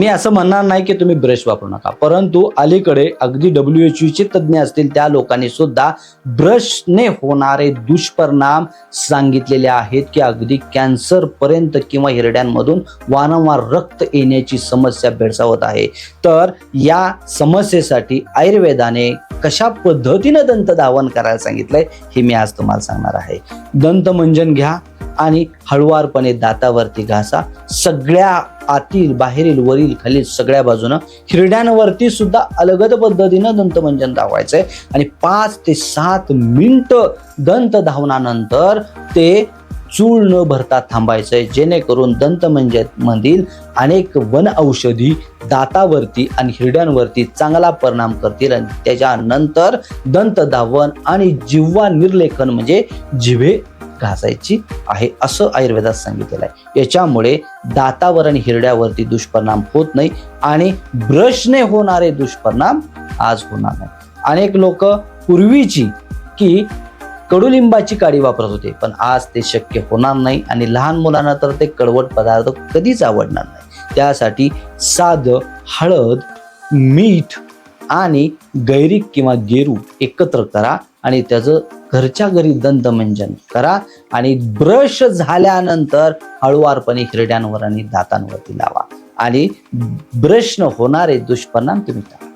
मी असं म्हणणार नाही की तुम्ही ब्रश वापरू नका परंतु अलीकडे अगदी डब्ल्यू एच चे तज्ज्ञ असतील त्या लोकांनी सुद्धा ब्रशने होणारे दुष्परिणाम सांगितलेले आहेत की अगदी कॅन्सरपर्यंत किंवा हिरड्यांमधून वारंवार रक्त येण्याची समस्या भेडसावत आहे. तर या समस्येसाठी आयुर्वेदाने कशा पद्धतीनं दंत धावन करायला सांगितलंय हे मी आज तुम्हाला सांगणार आहे. दंतमंजन घ्या आणि हळुवारपणे दातावरती घासा. सगळ्या आतील बाहेरील वरील खालील सगळ्या बाजूनं हिरड्यांवरती सुद्धा अलगद पद्धतीनं दंतमंजन धावायचंय आणि पाच ते सात मिनिटं दंत धावनानंतर ते चूळ न भरता थांबायचंय. जेणेकरून दंतमंजमधील अनेक वन औषधी दातावरती आणि हिरड्यांवरती चांगला परिणाम करतील. आणि त्याच्यानंतर दंत धावन आणि जिव्हा निर्लेखन म्हणजे जिभे घासायची आहे असं आयुर्वेदात सांगितलेलं आहे. याच्यामुळे दातावर आणि हिरड्यावरती दुष्परिणाम होत नाही आणि ब्रशने होणारे दुष्परिणाम आज होणार नाही. अनेक लोक पूर्वीची की कडुलिंबाची काडी वापरत होते पण आज ते शक्य होणार नाही आणि लहान मुलांना तर ते कडवट पदार्थ कधीच आवडणार नाही. त्यासाठी साधं हळद मीठ आणि गैरिक किंवा गेरू एकत्र करा आणि त्याचं घरच्या घरी दंतमंजन करा आणि ब्रश झाल्यानंतर हळुवारपणे हिरड्यांवर आणि दातांवरती लावा. आणि ब्रशनं होणारे दुष्परिणाम तुम्ही टाळा